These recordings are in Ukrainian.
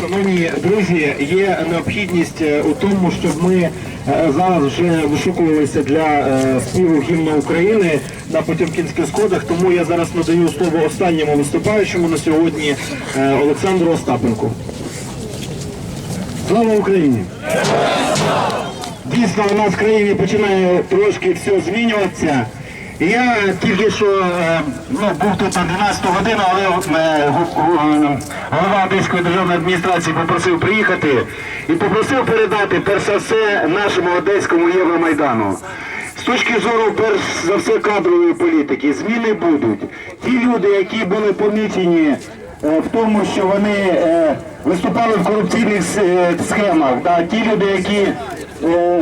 Шановні друзі, є необхідність е, у тому, щоб ми е, зараз вже вишукувалися для е, співу гімна України на Потьомкінських сходах. Тому я зараз надаю слово останньому виступаючому на сьогодні Олександру Остапенку. Слава Україні! Дійсно, у нас в країні починає трошки все змінюватися. Я тільки що е, ну, був тут на 12 годину, але е, голова Одеської державної адміністрації попросив приїхати і попросив передати перш за все нашому одеському Євромайдану. З точки зору, перш за все, кадрової політики, зміни будуть. Ті люди, які були помічені е, в тому, що вони виступали в корупційних схемах, да, ті люди, які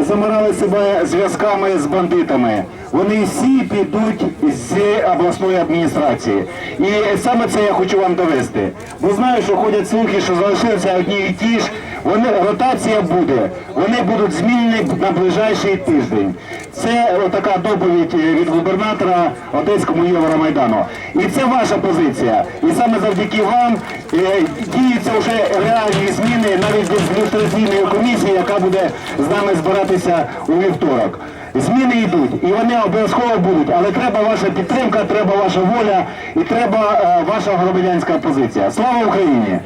замирали себе зв'язками з бандитами. Вони всі підуть з обласної адміністрації. І саме це я хочу вам довести. Бо знаю, що ходять слухи, що залишилися одні і ті ж. Вони ротація буде. Вони будуть змінені на ближайший тиждень. Це така доповідь від губернатора Одеському Євромайдану. І це ваша позиція. І саме завдяки вам е, діються вже реальні зміни навіть без люстраційної комісії, яка буде з нами збиратися у вівторок. Зміни йдуть, і вони обов'язково будуть, але треба ваша підтримка, треба ваша воля і треба е, ваша громадянська позиція. Слава Україні!